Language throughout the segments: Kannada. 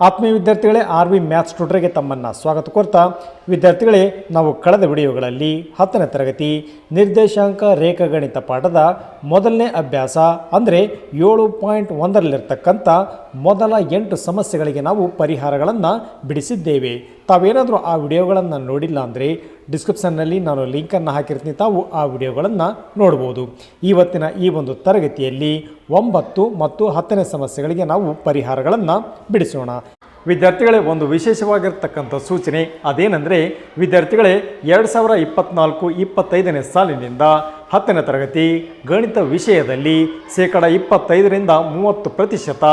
ಆತ್ಮೀಯ ವಿದ್ಯಾರ್ಥಿಗಳೇ, ಆರ್ ವಿ ಮ್ಯಾಥ್ಸ್ ಟ್ಯೂಟರ್ಗೆ ತಮ್ಮನ್ನು ಸ್ವಾಗತ ಕೋರ್ತಾ, ವಿದ್ಯಾರ್ಥಿಗಳೇ, ನಾವು ಕಳೆದ ವಿಡಿಯೋಗಳಲ್ಲಿ ಹತ್ತನೇ ತರಗತಿ ನಿರ್ದೇಶಾಂಕ ರೇಖಾಗಣಿತ ಪಾಠದ ಮೊದಲನೇ ಅಭ್ಯಾಸ, ಅಂದರೆ ಏಳು ಪಾಯಿಂಟ್ ಒಂದರಲ್ಲಿರ್ತಕ್ಕಂಥ ಮೊದಲ ಎಂಟು ಸಮಸ್ಯೆಗಳಿಗೆ ನಾವು ಪರಿಹಾರಗಳನ್ನು ಬಿಡಿಸಿದ್ದೇವೆ. ತಾವೇನಾದರೂ ಆ ವಿಡಿಯೋಗಳನ್ನು ನೋಡಿಲ್ಲ ಅಂದರೆ ಡಿಸ್ಕ್ರಿಪ್ಷನ್ನಲ್ಲಿ ನಾನು ಲಿಂಕನ್ನು ಹಾಕಿರ್ತೀನಿ. ತಾವು ಆ ವಿಡಿಯೋಗಳನ್ನು ನೋಡ್ಬೋದು. ಇವತ್ತಿನ ಈ ಒಂದು ತರಗತಿಯಲ್ಲಿ ಒಂಬತ್ತು ಮತ್ತು ಹತ್ತನೇ ಸಮಸ್ಯೆಗಳಿಗೆ ನಾವು ಪರಿಹಾರಗಳನ್ನು ಬಿಡಿಸೋಣ. ವಿದ್ಯಾರ್ಥಿಗಳೇ, ಒಂದು ವಿಶೇಷವಾಗಿರ್ತಕ್ಕಂಥ ಸೂಚನೆ ಅದೇನೆಂದರೆ, ವಿದ್ಯಾರ್ಥಿಗಳೇ, ಎರಡು ಸಾವಿರ ಇಪ್ಪತ್ನಾಲ್ಕು ಇಪ್ಪತ್ತೈದನೇ ಸಾಲಿನಿಂದ ಹತ್ತನೇ ತರಗತಿ ಗಣಿತ ವಿಷಯದಲ್ಲಿ ಶೇಕಡ ಇಪ್ಪತ್ತೈದರಿಂದ ಮೂವತ್ತು ಪ್ರತಿಶತ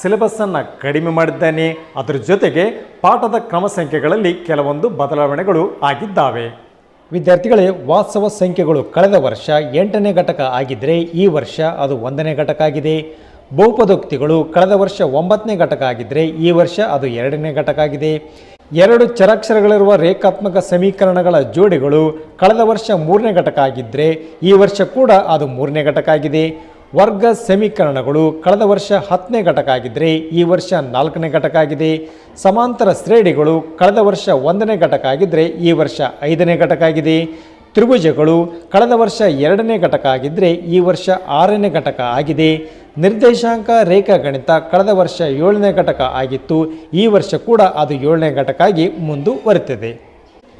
ಸಿಲೆಬಸ್ಸನ್ನು ಕಡಿಮೆ ಮಾಡಿದ್ದೇನೆ. ಅದರ ಜೊತೆಗೆ ಪಾಠದ ಕ್ರಮ ಸಂಖ್ಯೆಗಳಲ್ಲಿ ಕೆಲವೊಂದು ಬದಲಾವಣೆಗಳು ಆಗಿದ್ದಾವೆ. ವಿದ್ಯಾರ್ಥಿಗಳೇ, ವಾಸ್ತವ ಸಂಖ್ಯೆಗಳು ಕಳೆದ ವರ್ಷ ಎಂಟನೇ ಘಟಕ ಆಗಿದ್ದರೆ ಈ ವರ್ಷ ಅದು ಒಂದನೇ ಘಟಕ ಆಗಿದೆ. ಬಹುಪದೋಕ್ತಿಗಳು ಕಳೆದ ವರ್ಷ ಒಂಬತ್ತನೇ ಘಟಕ ಆಗಿದ್ದರೆ ಈ ವರ್ಷ ಅದು ಎರಡನೇ ಘಟಕ ಆಗಿದೆ. ಎರಡು ಚರಾಕ್ಷರಗಳಿರುವ ರೇಖಾತ್ಮಕ ಸಮೀಕರಣಗಳ ಜೋಡಿಗಳು ಕಳೆದ ವರ್ಷ ಮೂರನೇ ಘಟಕ ಆಗಿದ್ದರೆ ಈ ವರ್ಷ ಕೂಡ ಅದು ಮೂರನೇ ಘಟಕ ಆಗಿದೆ. ವರ್ಗ ಸಮೀಕರಣಗಳು ಕಳೆದ ವರ್ಷ ಹತ್ತನೇ ಘಟಕ ಆಗಿದ್ದರೆ ಈ ವರ್ಷ ನಾಲ್ಕನೇ ಘಟಕ ಆಗಿದೆ. ಸಮಾಂತರ ಶ್ರೇಣಿಗಳು ಕಳೆದ ವರ್ಷ ಒಂದನೇ ಘಟಕ ಆಗಿದ್ದರೆ ಈ ವರ್ಷ ಐದನೇ ಘಟಕ ಆಗಿದೆ. ತ್ರಿಭುಜಗಳು ಕಳೆದ ವರ್ಷ ಎರಡನೇ ಘಟಕ ಆಗಿದ್ದರೆ ಈ ವರ್ಷ ಆರನೇ ಘಟಕ ಆಗಿದೆ. ನಿರ್ದೇಶಾಂಕ ರೇಖಾ ಗಣಿತ ಕಳೆದ ವರ್ಷ ಏಳನೇ ಘಟಕ ಆಗಿತ್ತು. ಈ ವರ್ಷ ಕೂಡ ಅದು ಏಳನೇ ಘಟಕ ಆಗಿ ಮುಂದುವರೆತಿದೆ.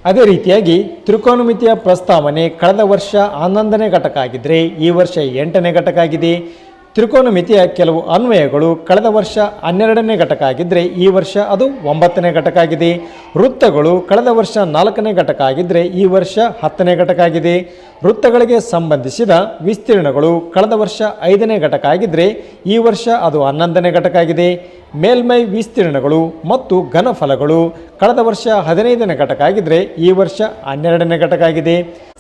ಅದೇ ರೀತಿಯಾಗಿ ತ್ರಿಕೋನಮಿತಿಯ ಪ್ರಸ್ತಾವನೆ ಕಳೆದ ವರ್ಷ ಹನ್ನೊಂದನೇ ಘಟಕ ಆಗಿದ್ದರೆ ಈ ವರ್ಷ ಎಂಟನೇ ಘಟಕ ಆಗಿದೆ. ತ್ರಿಕೋನಮಿತಿಯ ಕೆಲವು ಅನ್ವಯಗಳು ಕಳೆದ ವರ್ಷ ಹನ್ನೆರಡನೇ ಘಟಕ ಆಗಿದ್ದರೆ ಈ ವರ್ಷ ಅದು ಒಂಬತ್ತನೇ ಘಟಕ ಆಗಿದೆ. ವೃತ್ತಗಳು ಕಳೆದ ವರ್ಷ ನಾಲ್ಕನೇ ಘಟಕ ಆಗಿದ್ದರೆ ಈ ವರ್ಷ ಹತ್ತನೇ ಘಟಕ ಆಗಿದೆ. ವೃತ್ತಗಳಿಗೆ ಸಂಬಂಧಿಸಿದ ವಿಸ್ತೀರ್ಣಗಳು ಕಳೆದ ವರ್ಷ ಐದನೇ ಘಟಕ ಆಗಿದ್ದರೆ ಈ ವರ್ಷ ಅದು ಹನ್ನೊಂದನೇ ಘಟಕ ಆಗಿದೆ. ಮೇಲ್ಮೈ ವಿಸ್ತೀರ್ಣಗಳು ಮತ್ತು ಘನಫಲಗಳು ಕಳೆದ ವರ್ಷ ಹದಿನೈದನೇ ಘಟಕ ಆಗಿದ್ದರೆ ಈ ವರ್ಷ ಹನ್ನೆರಡನೇ ಘಟಕ ಆಗಿದೆ.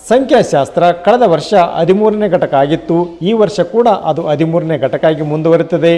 ಸಂಖ್ಯಾಶಾಸ್ತ್ರ ಕಳೆದ ವರ್ಷ ಹದಿಮೂರನೇ ಘಟಕ ಆಗಿತ್ತು. ಈ ವರ್ಷ ಕೂಡ ಅದು ಹದಿಮೂರನೇ ಘಟಕ ಆಗಿ ಮುಂದುವರಿಯುತ್ತದೆ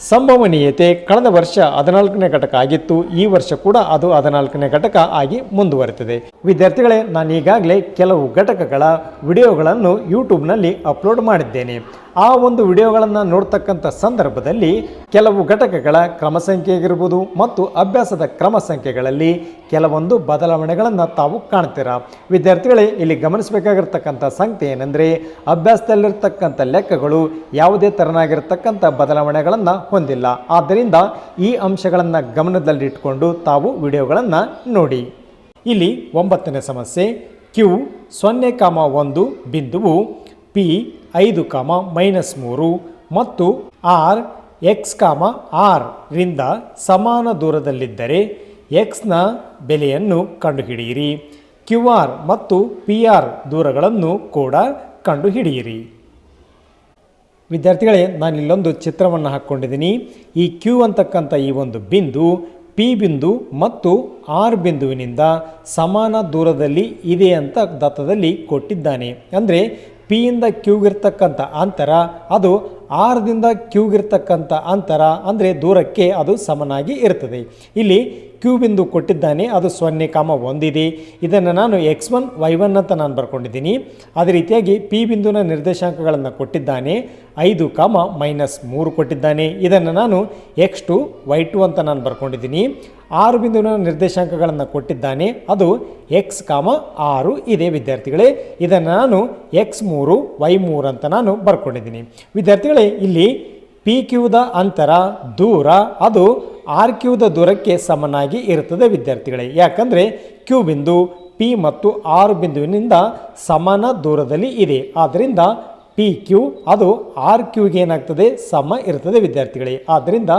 ಸಂಭವನೀಯತೆ ಕಳೆದ ವರ್ಷ ಹದಿನಾಲ್ಕನೇ ಘಟಕ ಆಗಿತ್ತು. ಈ ವರ್ಷ ಕೂಡ ಅದು ಹದಿನಾಲ್ಕನೇ ಘಟಕ ಆಗಿ ಮುಂದುವರೆತಿದೆ. ವಿದ್ಯಾರ್ಥಿಗಳೇ, ನಾನು ಈಗಾಗಲೇ ಕೆಲವು ಘಟಕಗಳ ವಿಡಿಯೋಗಳನ್ನು ಯೂಟ್ಯೂಬ್ನಲ್ಲಿ ಅಪ್ಲೋಡ್ ಮಾಡಿದ್ದೇನೆ. ಆ ಒಂದು ವಿಡಿಯೋಗಳನ್ನು ನೋಡ್ತಕ್ಕಂಥ ಸಂದರ್ಭದಲ್ಲಿ ಕೆಲವು ಘಟಕಗಳ ಕ್ರಮ ಸಂಖ್ಯೆ ಆಗಿರ್ಬೋದು ಮತ್ತು ಅಭ್ಯಾಸದ ಕ್ರಮ ಸಂಖ್ಯೆಗಳಲ್ಲಿ ಕೆಲವೊಂದು ಬದಲಾವಣೆಗಳನ್ನು ತಾವು ಕಾಣ್ತೀರಾ? ವಿದ್ಯಾರ್ಥಿಗಳೇ, ಇಲ್ಲಿ ಗಮನಿಸಬೇಕಾಗಿರ್ತಕ್ಕಂಥ ಸಂಖ್ಯೆ ಏನೆಂದರೆ, ಅಭ್ಯಾಸದಲ್ಲಿರ್ತಕ್ಕಂಥ ಲೆಕ್ಕಗಳು ಯಾವುದೇ ತೆರನಾಗಿರ್ತಕ್ಕಂಥ ಬದಲಾವಣೆಗಳನ್ನು ಹೊಂದಿಲ್ಲ. ಆದ್ದರಿಂದ ಈ ಅಂಶಗಳನ್ನು ಗಮನದಲ್ಲಿಟ್ಟುಕೊಂಡು ತಾವು ವಿಡಿಯೋಗಳನ್ನು ನೋಡಿ. ಇಲ್ಲಿ ಒಂಬತ್ತನೇ ಸಮಸ್ಯೆ ಕ್ಯೂ ಸೊನ್ನೆ ಕಾಮ ಒಂದು ಬಿಂದುವು ಪಿ ಐದು ಕಾಮ ಮೈನಸ್ ಮೂರು ಮತ್ತು ಆರ್ ಎಕ್ಸ್ ಕಾಮ ಆರ್ ರಿಂದ ಸಮಾನ ದೂರದಲ್ಲಿದ್ದರೆ ಎಕ್ಸ್ನ ಬೆಲೆಯನ್ನು ಕಂಡುಹಿಡಿಯಿರಿ. ಕ್ಯೂ ಆರ್ ಮತ್ತು ಪಿ ಆರ್ ದೂರಗಳನ್ನು ಕೂಡ ಕಂಡುಹಿಡಿಯಿರಿ. ವಿದ್ಯಾರ್ಥಿಗಳೇ, ನಾನು ಇಲ್ಲೊಂದು ಚಿತ್ರವನ್ನು ಹಾಕ್ಕೊಂಡಿದ್ದೀನಿ. ಈ ಕ್ಯೂ ಅಂತಕ್ಕಂಥ ಈ ಒಂದು ಬಿಂದು, ಪಿ ಬಿಂದು ಮತ್ತು ಆರ್ ಬಿಂದುವಿನಿಂದ ಸಮಾನ ದೂರದಲ್ಲಿ ಇದೆ ಅಂತ ದತ್ತದಲ್ಲಿ ಕೊಟ್ಟಿದ್ದಾನೆ. ಅಂದರೆ ಪಿಯಿಂದ ಕ್ಯೂಗಿರ್ತಕ್ಕಂಥ ಅಂತರ, ಅದು ಆರ್ದಿಂದ ಕ್ಯೂಗಿರ್ತಕ್ಕಂಥ ಅಂತರ ಅಂದರೆ ದೂರಕ್ಕೆ ಅದು ಸಮನಾಗಿ ಇರ್ತದೆ. ಇಲ್ಲಿ ಕ್ಯೂ ಬಿಂದು ಕೊಟ್ಟಿದ್ದಾನೆ, ಅದು ಸೊನ್ನೆ ಕಾಮ ಒಂದಿದೆ. ಇದನ್ನು ನಾನು ಎಕ್ಸ್ ಒನ್, ವೈ ಒನ್ ಅಂತ ನಾನು ಬರ್ಕೊಂಡಿದ್ದೀನಿ. ಅದೇ ರೀತಿಯಾಗಿ ಪಿ ಬಿಂದುನ ನಿರ್ದೇಶಾಂಕಗಳನ್ನು ಕೊಟ್ಟಿದ್ದಾನೆ, ಐದು ಕಾಮ ಮೈನಸ್ ಮೂರು ಕೊಟ್ಟಿದ್ದಾನೆ. ಇದನ್ನು ನಾನು ಎಕ್ಸ್ ಟು, ವೈ ಟು ಅಂತ ನಾನು ಬರ್ಕೊಂಡಿದ್ದೀನಿ. ಆರು ಬಿಂದುವಿನ ನಿರ್ದೇಶಾಂಕಗಳನ್ನು ಕೊಟ್ಟಿದ್ದಾನೆ, ಅದು ಎಕ್ಸ್ ಕಾಮ ಆರು ಇದೆ ವಿದ್ಯಾರ್ಥಿಗಳೇ. ಇದನ್ನು ನಾನು ಎಕ್ಸ್ ಮೂರು, ವೈ ಮೂರು ಅಂತ ನಾನು ಬರ್ಕೊಂಡಿದ್ದೀನಿ. ವಿದ್ಯಾರ್ಥಿಗಳೇ ಇಲ್ಲಿ ಪಿ ಕ್ಯೂದ ಅಂತರ ದೂರ ಅದು ಆರ್ ಕ್ಯೂದ ದೂರಕ್ಕೆ ಸಮನಾಗಿ ಇರುತ್ತದೆ ವಿದ್ಯಾರ್ಥಿಗಳೇ. ಯಾಕಂದರೆ ಕ್ಯೂ ಬಿಂದು ಪಿ ಮತ್ತು ಆರ್ ಬಿಂದುವಿನಿಂದ ಸಮಾನ ದೂರದಲ್ಲಿ ಇದೆ. ಆದ್ದರಿಂದ ಪಿ ಕ್ಯೂ ಅದು ಆರ್ ಕ್ಯೂಗೆ ಏನಾಗ್ತದೆ? ಸಮ ಇರ್ತದೆ ವಿದ್ಯಾರ್ಥಿಗಳೇ. ಆದ್ದರಿಂದ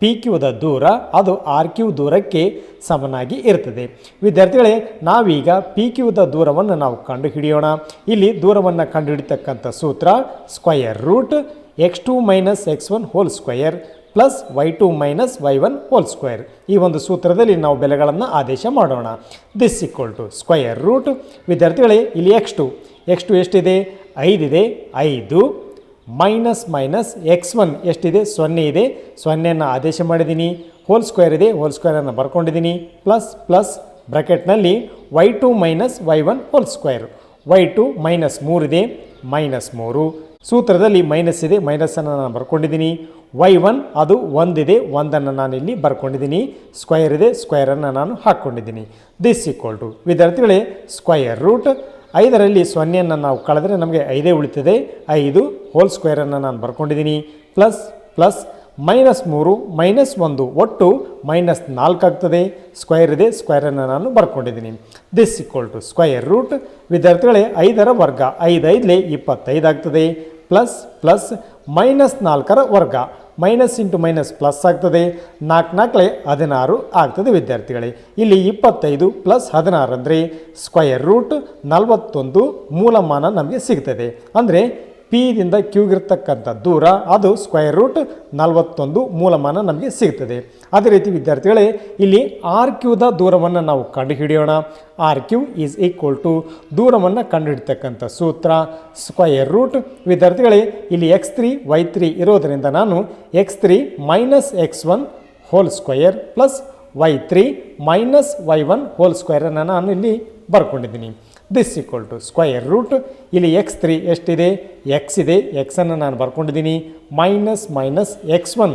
ಪಿ ಕ್ಯೂದ ದೂರ ಅದು ಆರ್ ಕ್ಯೂ ದೂರಕ್ಕೆ ಸಮನಾಗಿ ಇರ್ತದೆ ವಿದ್ಯಾರ್ಥಿಗಳೇ, ನಾವೀಗ ಪಿ ಕ್ಯೂದ ದೂರವನ್ನು ನಾವು ಕಂಡುಹಿಡಿಯೋಣ. ಇಲ್ಲಿ ದೂರವನ್ನು ಕಂಡುಹಿಡಿತಕ್ಕಂಥ ಸೂತ್ರ square root X two minus X one whole square plus Y two minus Y one whole square ಈ ಒಂದು ಸೂತ್ರದಲ್ಲಿ ನಾವು ಬೆಲೆಗಳನ್ನು ಆದೇಶ ಮಾಡೋಣ. This equal to square root ವಿದ್ಯಾರ್ಥಿಗಳೇ, ಇಲ್ಲಿ ಎಕ್ಸ್ ಟು ಎಕ್ಸ್ ಟು ಎಷ್ಟಿದೆ? ಐದಿದೆ. ಐದು ಮೈನಸ್ ಮೈನಸ್ ಎಕ್ಸ್ ಒನ್ ಎಷ್ಟಿದೆ? ಸೊನ್ನೆ ಇದೆ. ಸೊನ್ನೆಯನ್ನು ಆದೇಶ ಮಾಡಿದ್ದೀನಿ ಹೋಲ್ ಸ್ಕ್ವೇರ್ ಇದೆ. ಹೋಲ್ ಸ್ಕ್ವೇರನ್ನು ಬರ್ಕೊಂಡಿದ್ದೀನಿ plus plus ಬ್ರ್ಯಾಕೆಟ್ನಲ್ಲಿ Y two minus Y one whole square Y two minus ಮೂರಿದೆ minus ಮೂರು. ಸೂತ್ರದಲ್ಲಿ ಮೈನಸ್ ಇದೆ ಮೈನಸನ್ನು ನಾನು ಬರ್ಕೊಂಡಿದ್ದೀನಿ. ವೈ ಒನ್ ಅದು ಒಂದಿದೆ, ಒಂದನ್ನು ನಾನು ಇಲ್ಲಿ ಬರ್ಕೊಂಡಿದ್ದೀನಿ. ಸ್ಕ್ವಯರ್ ಇದೆ ಸ್ಕ್ವಯರನ್ನು ನಾನು ಹಾಕ್ಕೊಂಡಿದ್ದೀನಿ. ದಿಸ್ ಈಕ್ವಲ್ ಟು ವಿದ್ಯಾರ್ಥಿಗಳೇ ಸ್ಕ್ವಯರ್ ರೂಟ್ ಐದರಲ್ಲಿ ಸೊನ್ನೆಯನ್ನು ನಾವು ಕಳೆದ್ರೆ ನಮಗೆ ಐದೇ ಉಳಿತದೆ. ಐದು ಹೋಲ್ ಸ್ಕ್ವೇರನ್ನು ನಾನು ಬರ್ಕೊಂಡಿದ್ದೀನಿ. ಪ್ಲಸ್ ಪ್ಲಸ್ ಮೈನಸ್ ಮೂರು ಮೈನಸ್ ಒಂದು, ಒಟ್ಟು ಮೈನಸ್ ನಾಲ್ಕು ಆಗ್ತದೆ. ಸ್ಕ್ವೈರ್ ಇದೆ ಸ್ಕ್ವೈರನ್ನು ನಾನು ಬರ್ಕೊಂಡಿದ್ದೀನಿ. This equal to square root ವಿದ್ಯಾರ್ಥಿಗಳೇ, ಐದರ ವರ್ಗ ಐದು ಐದಲೇ ಇಪ್ಪತ್ತೈದು ಆಗ್ತದೆ. ಪ್ಲಸ್ ಪ್ಲಸ್ ಮೈನಸ್ ನಾಲ್ಕರ ವರ್ಗ ಮೈನಸ್ ಇಂಟು ಮೈನಸ್ ಪ್ಲಸ್ ಆಗ್ತದೆ. ನಾಲ್ಕು ನಾಲ್ಕಲೆ ಹದಿನಾರು ಆಗ್ತದೆ ವಿದ್ಯಾರ್ಥಿಗಳೇ. ಇಲ್ಲಿ ಇಪ್ಪತ್ತೈದು ಪ್ಲಸ್ ಹದಿನಾರು ಅಂದರೆ ಸ್ಕ್ವಯರ್ ರೂಟ್ ನಲವತ್ತೊಂದು ಮೂಲಮಾನ ನಮಗೆ ಸಿಗ್ತದೆ. ಅಂದರೆ ಪಿದಿಂದ ಕ್ಯೂಗಿರ್ತಕ್ಕಂಥ ದೂರ ಅದು ಸ್ಕ್ವೇರ್ ರೂಟ್ ನಲವತ್ತೊಂದು ಮೂಲಮಾನ ನಮಗೆ ಸಿಗ್ತದೆ. ಅದೇ ರೀತಿ ವಿದ್ಯಾರ್ಥಿಗಳೇ, ಇಲ್ಲಿ ಆರ್ ಕ್ಯೂದ ದೂರವನ್ನು ನಾವು ಕಂಡುಹಿಡಿಯೋಣ. R Q is equal to ದೂರವನ್ನು ಕಂಡುಹಿಡ್ತಕ್ಕಂಥ ಸೂತ್ರ ಸ್ಕ್ವಯರ್ ರೂಟ್. ವಿದ್ಯಾರ್ಥಿಗಳೇ, ಇಲ್ಲಿ ಎಕ್ಸ್ ತ್ರೀ ವೈ ತ್ರೀ ಇರೋದರಿಂದ ನಾನು X three minus X one whole square plus Y three minus Y one whole ಸ್ಕ್ವಯರನ್ನು ನಾನು ಇಲ್ಲಿ ಬರ್ಕೊಂಡಿದ್ದೀನಿ. This equal to square root ಇಲ್ಲಿ ಎಕ್ಸ್ ತ್ರೀ ಎಷ್ಟಿದೆ? ಎಕ್ಸ್ ಇದೆ. ಎಕ್ಸನ್ನು ನಾನು ಬರ್ಕೊಂಡಿದ್ದೀನಿ. ಮೈನಸ್ ಮೈನಸ್ ಎಕ್ಸ್ ಒನ್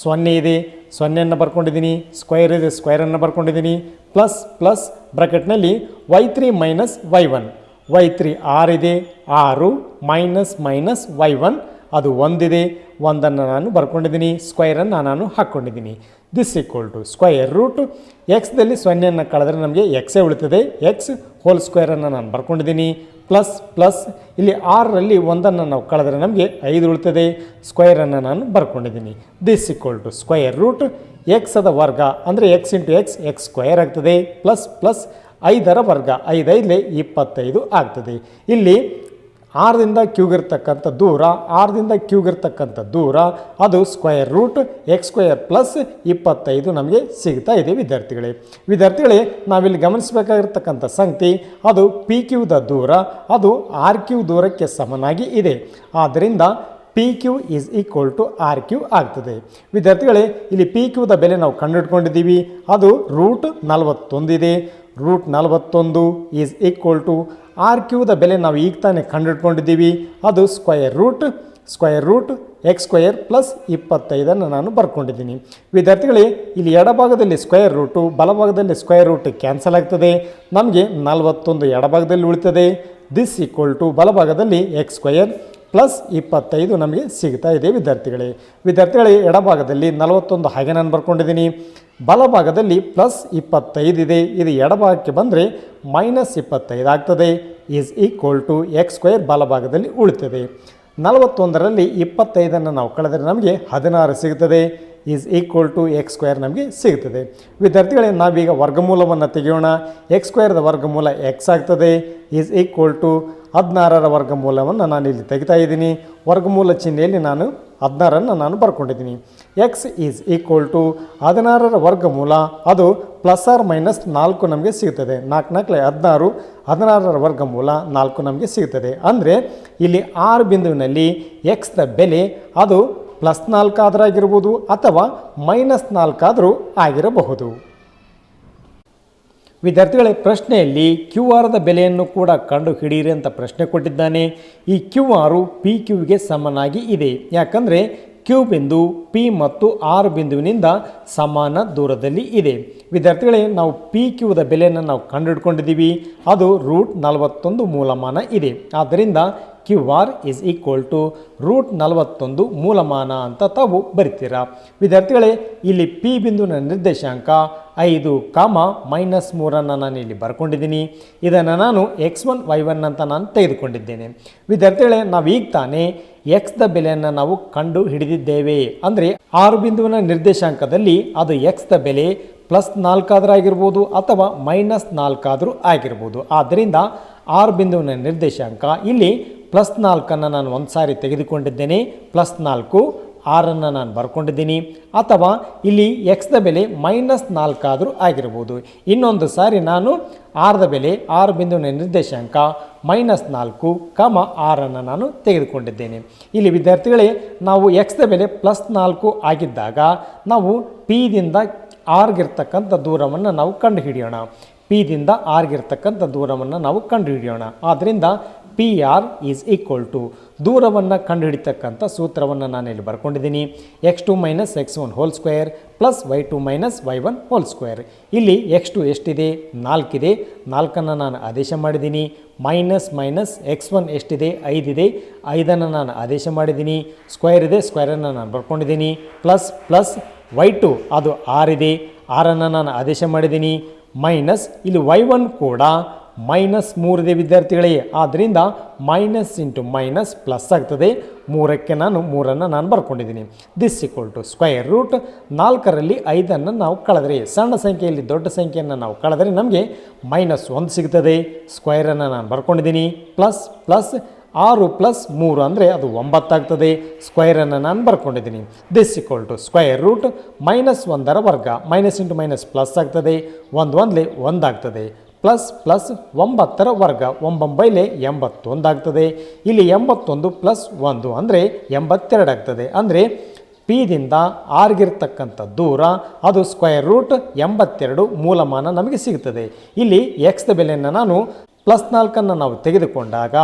ಸೊನ್ನೆ ಇದೆ. ಸೊನ್ನೆಯನ್ನು ಬರ್ಕೊಂಡಿದ್ದೀನಿ. ಸ್ಕ್ವೈರ್ ಇದೆ. ಸ್ಕ್ವೈರನ್ನು ಬರ್ಕೊಂಡಿದ್ದೀನಿ. Plus plus ಬ್ರಾಕೆಟ್ನಲ್ಲಿ Y three minus Y one Y three ಆರಿದೆ ಆರು ಮೈನಸ್ ಮೈನಸ್ ವೈ ಒನ್ ಅದು ಒಂದಿದೆ. ಒಂದನ್ನು ನಾನು ಬರ್ಕೊಂಡಿದ್ದೀನಿ ಸ್ಕ್ವೈರನ್ನು ನಾನು ಹಾಕ್ಕೊಂಡಿದ್ದೀನಿ. This equal to square root ಎಕ್ಸ್ದಲ್ಲಿ ಸೊನ್ನೆಯನ್ನು ಕಳೆದ್ರೆ ನಮಗೆ ಎಕ್ಸೇ ಉಳಿತದೆ. ಎಕ್ಸ್ ಹೋಲ್ ಸ್ಕ್ವೇರನ್ನು ನಾನು ಬರ್ಕೊಂಡಿದ್ದೀನಿ. ಪ್ಲಸ್ ಪ್ಲಸ್ ಇಲ್ಲಿ ಆರರಲ್ಲಿ ಒಂದನ್ನು ನಾವು ಕಳೆದ್ರೆ ನಮಗೆ ಐದು ಉಳಿತದೆ. ಸ್ಕ್ವೈರನ್ನು ನಾನು ಬರ್ಕೊಂಡಿದ್ದೀನಿ. This equal to square root X ಅದ ವರ್ಗ. ಅಂದರೆ X into X X square ಆಗ್ತದೆ. ಪ್ಲಸ್ ಪ್ಲಸ್ ಐದರ ವರ್ಗ. ಐದೈದಲೇ ಇಪ್ಪತ್ತೈದು ಆಗ್ತದೆ. ಇಲ್ಲಿ ಆರದಿಂದ ಕ್ಯೂಗಿರ್ತಕ್ಕಂಥ ದೂರ ಆರದಿಂದ ಕ್ಯೂಗಿರ್ತಕ್ಕಂಥ ದೂರ, ಅದು square root X square plus ಇಪ್ಪತ್ತೈದು ನಮಗೆ ಸಿಗ್ತಾ ಇದೆ ವಿದ್ಯಾರ್ಥಿಗಳೇ. ವಿದ್ಯಾರ್ಥಿಗಳೇ, ನಾವಿಲ್ಲಿ ಗಮನಿಸಬೇಕಾಗಿರ್ತಕ್ಕಂಥ ಸಂಗತಿ, ಅದು ಪಿ ಕ್ಯೂದ ದೂರ, ಅದು ಆರ್ ಕ್ಯೂ ದೂರಕ್ಕೆ ಸಮನಾಗಿ ಇದೆ. ಆದ್ದರಿಂದ P Q is equal to R Q ಆಗ್ತದೆ. ವಿದ್ಯಾರ್ಥಿಗಳೇ, ಇಲ್ಲಿ ಪಿ ಕ್ಯೂದ ಬೆಲೆ ನಾವು ಕಂಡುಹಿಡ್ಕೊಂಡಿದ್ದೀವಿ, ಅದು ರೂಟ್ ನಲವತ್ತೊಂದಿದೆ. ರೂಟ್ ನಲವತ್ತೊಂದು ಈಸ್ ಈಕ್ವಲ್ ಟು ಆರ್ ಕ್ಯೂದ ಬೆಲೆ ನಾವು ಈಗ ತಾನೇ ಕಂಡುಹಿಡ್ಕೊಂಡಿದ್ದೀವಿ. ಅದು square root square root X square plus ಇಪ್ಪತ್ತೈದನ್ನು ನಾನು ಬರ್ಕೊಂಡಿದ್ದೀನಿ. ವಿದ್ಯಾರ್ಥಿಗಳೇ, ಇಲ್ಲಿ ಎಡಭಾಗದಲ್ಲಿ ಸ್ಕ್ವಯರ್ ರೂಟು ಬಲಭಾಗದಲ್ಲಿ ಸ್ಕ್ವಯರ್ ರೂಟ್ ಕ್ಯಾನ್ಸಲ್ ಆಗ್ತದೆ. ನಮಗೆ ನಲವತ್ತೊಂದು ಎಡಭಾಗದಲ್ಲಿ ಉಳಿತದೆ. ದಿಸ್ ಈಕ್ವಲ್ ಟು ಬಲಭಾಗದಲ್ಲಿ ಎಕ್ಸ್ ಸ್ಕ್ವಯರ್ ಪ್ಲಸ್ ಇಪ್ಪತ್ತೈದು ನಮಗೆ ಸಿಗ್ತಾ ಇದೆ ವಿದ್ಯಾರ್ಥಿಗಳೇ. ವಿದ್ಯಾರ್ಥಿಗಳೇ, ಎಡಭಾಗದಲ್ಲಿ ನಲವತ್ತೊಂದು ಹಾಗೆ ನಾನು ಬರ್ಕೊಂಡಿದ್ದೀನಿ. ಬಲಭಾಗದಲ್ಲಿ ಪ್ಲಸ್ ಇಪ್ಪತ್ತೈದಿದೆ ಇದು. ಎಡಭಾಗಕ್ಕೆ ಬಂದರೆ ಮೈನಸ್ ಇಪ್ಪತ್ತೈದು ಆಗ್ತದೆ. Is equal to X square ಬಲಭಾಗದಲ್ಲಿ ಉಳಿತದೆ. ನಲವತ್ತೊಂದರಲ್ಲಿ ಇಪ್ಪತ್ತೈದನ್ನು ನಾವು ಕಳೆದರೆ ನಮಗೆ ಹದಿನಾರು ಸಿಗುತ್ತದೆ. Is equal to X square ನಮಗೆ ಸಿಗುತ್ತದೆ. ವಿದ್ಯಾರ್ಥಿಗಳೇ, ನಾವೀಗ ವರ್ಗಮೂಲವನ್ನು ತೆಗೆಯೋಣ. ಎಕ್ಸ್ ಸ್ಕ್ವೇರ್ದ ವರ್ಗಮೂಲ ಎಕ್ಸ್ ಆಗ್ತದೆ. ಈಸ್ ಈಕ್ವಲ್ ಟು ಹದಿನಾರರ ವರ್ಗಮೂಲವನ್ನು ನಾನು ಇಲ್ಲಿ ತೆಗಿತಾ ಇದ್ದೀನಿ. ವರ್ಗಮೂಲ ಚಿಹ್ನೆಯಲ್ಲಿ ನಾನು ಹದಿನಾರನ್ನು ನಾನು ಬರ್ಕೊಂಡಿದ್ದೀನಿ. ಎಕ್ಸ್ ಈಸ್ ಈಕ್ವಲ್ ಟು ಹದಿನಾರರ ವರ್ಗಮೂಲ, ಅದು ಪ್ಲಸ್ ಆರ್ ಮೈನಸ್ ನಾಲ್ಕು ನಮಗೆ ಸಿಗುತ್ತದೆ ನಾಲ್ಕು ನಾಲ್ಕಲೆ ಹದಿನಾರು, ಹದಿನಾರರ ವರ್ಗಮೂಲ ನಾಲ್ಕು ನಮಗೆ ಸಿಗುತ್ತದೆ ಅಂದರೆ ಇಲ್ಲಿ ಆರು ಬಿಂದುವಿನಲ್ಲಿ ಎಕ್ಸ್ನ ಬೆಲೆ ಅದು ಪ್ಲಸ್ ನಾಲ್ಕಾದರೂ ಆಗಿರ್ಬೋದು ಅಥವಾ ಮೈನಸ್ ನಾಲ್ಕಾದರೂ ಆಗಿರಬಹುದು. ವಿದ್ಯಾರ್ಥಿಗಳೇ ಪ್ರಶ್ನೆಯಲ್ಲಿ ಕ್ಯೂ ಆರ್ದ ಬೆಲೆಯನ್ನು ಕೂಡ ಕಂಡು ಹಿಡಿಯಿರಿ ಅಂತ ಪ್ರಶ್ನೆ ಕೊಟ್ಟಿದ್ದಾನೆ. ಈ ಕ್ಯೂ ಆರು ಪಿ ಕ್ಯೂಗೆ ಸಮನಾಗಿ ಇದೆ. ಯಾಕಂದರೆ ಕ್ಯೂ ಬಿಂದು ಪಿ ಮತ್ತು ಆರ್ ಬಿಂದುವಿನಿಂದ ಸಮಾನ ದೂರದಲ್ಲಿ ಇದೆ. ವಿದ್ಯಾರ್ಥಿಗಳೇ, ನಾವು ಪಿ ಕ್ಯೂದ ಬೆಲೆಯನ್ನು ನಾವು ಕಂಡುಹಿಡ್ಕೊಂಡಿದ್ದೀವಿ. ಅದು ರೂಟ್ ನಲವತ್ತೊಂದು ಮೂಲಮಾನ ಇದೆ. ಆದ್ದರಿಂದ Q R is equal to root ನಲವತ್ತೊಂದು ಮೂಲಮಾನ ಅಂತ ತಾವು ಬರಿತೀರಾ? ವಿದ್ಯಾರ್ಥಿಗಳೇ, ಇಲ್ಲಿ ಪಿ ಬಿಂದುವಿನ ನಿರ್ದೇಶಾಂಕ ಐದು ಕಾಮ ಮೈನಸ್ ಮೂರನ್ನು ನಾನು ಇಲ್ಲಿ ಬರ್ಕೊಂಡಿದ್ದೀನಿ. ಇದನ್ನು ನಾನು ಎಕ್ಸ್ ಒನ್ ವೈ ಒನ್ ಅಂತ ನಾನು ತೆಗೆದುಕೊಂಡಿದ್ದೇನೆ. ವಿದ್ಯಾರ್ಥಿಗಳೇ ನಾವು ಈಗ ತಾನೇ ಎಕ್ಸ್ದ ಬೆಲೆಯನ್ನು ನಾವು ಕಂಡು ಹಿಡಿದಿದ್ದೇವೆ. ಅಂದರೆ ಆರು ಬಿಂದುವಿನ ನಿರ್ದೇಶಾಂಕದಲ್ಲಿ ಅದು ಎಕ್ಸ್ದ ಬೆಲೆ ಪ್ಲಸ್ ನಾಲ್ಕಾದರೂ ಆಗಿರ್ಬೋದು ಅಥವಾ ಮೈನಸ್ ನಾಲ್ಕಾದರೂ ಆಗಿರ್ಬೋದು. ಆದ್ದರಿಂದ ಆರು ಬಿಂದುವಿನ ನಿರ್ದೇಶಾಂಕ ಇಲ್ಲಿ ಪ್ಲಸ್ ನಾಲ್ಕನ್ನು ನಾನು ಒಂದು ಸಾರಿ ತೆಗೆದುಕೊಂಡಿದ್ದೇನೆ. ಪ್ಲಸ್ ನಾಲ್ಕು, ಆರನ್ನು ನಾನು ಬರ್ಕೊಂಡಿದ್ದೀನಿ. ಅಥವಾ ಇಲ್ಲಿ ಎಕ್ಸ್ದ ಬೆಲೆ ಮೈನಸ್ ನಾಲ್ಕಾದರೂ ಆಗಿರ್ಬೋದು. ಇನ್ನೊಂದು ಸಾರಿ ನಾನು ಆರ್ದ ಬೆಲೆ ಆರು ಬಿಂದುವಿನ ನಿರ್ದೇಶಾಂಕ ಮೈನಸ್ ನಾಲ್ಕು ಕಮ ಆರನ್ನು ನಾನು ತೆಗೆದುಕೊಂಡಿದ್ದೇನೆ. ಇಲ್ಲಿ ವಿದ್ಯಾರ್ಥಿಗಳೇ, ನಾವು ಎಕ್ಸ್ದ ಬೆಲೆ ಪ್ಲಸ್ ನಾಲ್ಕು ಆಗಿದ್ದಾಗ ನಾವು ಪಿದಿಂದ ಆರ್ಗಿರ್ತಕ್ಕಂಥ ದೂರವನ್ನು ನಾವು ಕಂಡುಹಿಡಿಯೋಣ. ಪಿದಿಂದ ಆರ್ಗಿರ್ತಕ್ಕಂಥ ದೂರವನ್ನು ನಾವು ಕಂಡುಹಿಡಿಯೋಣ. ಆದ್ದರಿಂದ P R is equal to ದೂರವನ್ನು ಕಂಡುಹಿಡಿತಕ್ಕಂಥ ಸೂತ್ರವನ್ನು ನಾನಿಲ್ಲಿ ಬರ್ಕೊಂಡಿದ್ದೀನಿ. X two minus X one whole square plus Y two minus Y one whole square ಇಲ್ಲಿ ಎಕ್ಸ್ ಟು ಎಷ್ಟಿದೆ? ನಾಲ್ಕಿದೆ. ನಾಲ್ಕನ್ನು ನಾನು ಆದೇಶ ಮಾಡಿದ್ದೀನಿ. ಮೈನಸ್ ಮೈನಸ್ ಎಕ್ಸ್ ಒನ್ ಎಷ್ಟಿದೆ? ಐದಿದೆ. ಐದನ್ನು ನಾನು ಆದೇಶ ಮಾಡಿದ್ದೀನಿ. ಸ್ಕ್ವೇರ್ ಇದೆ. ಸ್ಕ್ವೇರನ್ನು ನಾನು ಬರ್ಕೊಂಡಿದ್ದೀನಿ. ಪ್ಲಸ್ ಪ್ಲಸ್ ವೈ ಟು ಅದು ಆರಿದೆ ಆರನ್ನು ನಾನು ಆದೇಶ ಮಾಡಿದ್ದೀನಿ. ಮೈನಸ್ ಇಲ್ಲಿ ವೈ ಒನ್ ಕೂಡ ಮೈನಸ್ ಮೂರಿದೆ ವಿದ್ಯಾರ್ಥಿಗಳಿಗೆ ಆದ್ದರಿಂದ ಮೈನಸ್ ಇಂಟು ಮೈನಸ್ ಪ್ಲಸ್ ಆಗ್ತದೆ. ಮೂರಕ್ಕೆ ನಾನು ಮೂರನ್ನು ನಾನು ಬರ್ಕೊಂಡಿದ್ದೀನಿ. This equal to square root ನಾಲ್ಕರಲ್ಲಿ ಐದನ್ನು ನಾವು ಕಳೆದ್ರೆ, ಸಣ್ಣ ಸಂಖ್ಯೆಯಲ್ಲಿ ದೊಡ್ಡ ಸಂಖ್ಯೆಯನ್ನು ನಾವು ಕಳೆದ್ರೆ ನಮಗೆ ಮೈನಸ್ ಒಂದು ಸಿಗ್ತದೆ. ಸ್ಕ್ವಯರನ್ನು ನಾನು ಬರ್ಕೊಂಡಿದ್ದೀನಿ. ಪ್ಲಸ್ ಪ್ಲಸ್ ಆರು ಪ್ಲಸ್ ಮೂರು ಅಂದರೆ ಅದು ಒಂಬತ್ತಾಗ್ತದೆ ಸ್ಕ್ವಯರನ್ನು ನಾನು ಬರ್ಕೊಂಡಿದ್ದೀನಿ. This equal to square root minus ಒಂದರ ವರ್ಗ. ಮೈನಸ್ ಇಂಟು ಮೈನಸ್ ಪ್ಲಸ್ ಆಗ್ತದೆ. ಒಂದು ಒಂದಲೇ ಒಂದಾಗ್ತದೆ ಪ್ಲಸ್ ಪ್ಲಸ್ ಒಂಬತ್ತರ ವರ್ಗ ಒಂಬೊಂಬೈಲೆ ಎಂಬತ್ತೊಂದಾಗ್ತದೆ. ಇಲ್ಲಿ ಎಂಬತ್ತೊಂದು ಪ್ಲಸ್ ಒಂದು ಅಂದರೆ ಎಂಬತ್ತೆರಡು ಆಗ್ತದೆ ಅಂದರೆ ಪಿದಿಂದ ಆರ್ಗಿರ್ತಕ್ಕಂಥ ದೂರ ಅದು ಸ್ಕ್ವಯರ್ ರೂಟ್ ಎಂಬತ್ತೆರಡು ಮೂಲಮಾನ ನಮಗೆ ಸಿಗ್ತದೆ ಇಲ್ಲಿ ಎಕ್ಸ್ದ ಬೆಲೆಯನ್ನು ನಾನು ಪ್ಲಸ್ ನಾಲ್ಕನ್ನು ನಾವು ತೆಗೆದುಕೊಂಡಾಗ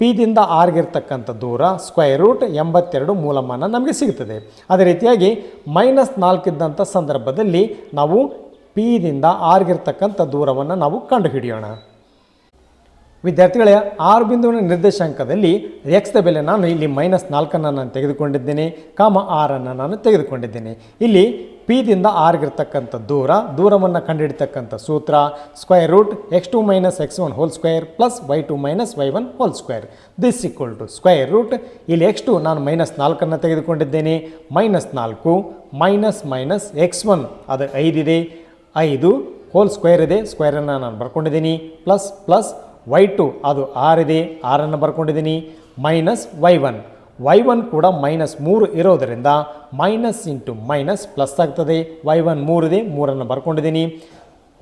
ಪಿದಿಂದ ಆರ್ಗಿರ್ತಕ್ಕಂಥ ದೂರ ಸ್ಕ್ವಯರ್ ರೂಟ್ ಎಂಬತ್ತೆರಡು ಮೂಲಮಾನ ನಮಗೆ ಸಿಗ್ತದೆ ಅದೇ ರೀತಿಯಾಗಿ ಮೈನಸ್ ನಾಲ್ಕಿದ್ದಂಥ ಸಂದರ್ಭದಲ್ಲಿ ನಾವು ಪಿದಿಂದ ಆರ್ಗಿರ್ತಕ್ಕಂಥ ದೂರವನ್ನು ನಾವು ಕಂಡುಹಿಡಿಯೋಣ. ವಿದ್ಯಾರ್ಥಿಗಳೇ, ಆರು ಬಿಂದುವಿನ ನಿರ್ದೇಶಾಂಕದಲ್ಲಿ ಎಕ್ಸ್ದ ಬೆಲೆ ನಾನು ಇಲ್ಲಿ ಮೈನಸ್ ನಾಲ್ಕನ್ನು ನಾನು ತೆಗೆದುಕೊಂಡಿದ್ದೇನೆ ಕಾಮ ಆರನ್ನು ನಾನು ತೆಗೆದುಕೊಂಡಿದ್ದೇನೆ. ಇಲ್ಲಿ ಪಿದಿಂದ ಆರ್ಗಿರ್ತಕ್ಕಂಥ ದೂರ, ದೂರವನ್ನು ಕಂಡುಹಿಡಿತಕ್ಕಂಥ ಸೂತ್ರ square root X two minus X one whole square plus Y two minus Y one whole square this equal to square root ಇಲ್ಲಿ ಎಕ್ಸ್ ಟು ನಾನು ಮೈನಸ್ ನಾಲ್ಕನ್ನು ತೆಗೆದುಕೊಂಡಿದ್ದೇನೆ ಮೈನಸ್ ನಾಲ್ಕು ಮೈನಸ್ ಮೈನಸ್ ಎಕ್ಸ್ ಒನ್ ಅದು ಐದಿದೆ. ಐದು ಹೋಲ್ ಸ್ಕ್ವೇರ್ ಇದೆ. ಸ್ಕ್ವೇರನ್ನು ನಾನು ಬರ್ಕೊಂಡಿದ್ದೀನಿ. ಪ್ಲಸ್ ಪ್ಲಸ್ ವೈ ಟು ಅದು ಆರಿದೆ ಆರನ್ನು ಬರ್ಕೊಂಡಿದ್ದೀನಿ. Minus Y one Y one ಕೂಡ ಮೈನಸ್ ಮೂರು ಇರೋದರಿಂದ ಮೈನಸ್ ಇಂಟು ಮೈನಸ್ ಪ್ಲಸ್ ಆಗ್ತದೆ. ವೈ ಒನ್ ಮೂರಿದೆ ಮೂರನ್ನು ಬರ್ಕೊಂಡಿದ್ದೀನಿ.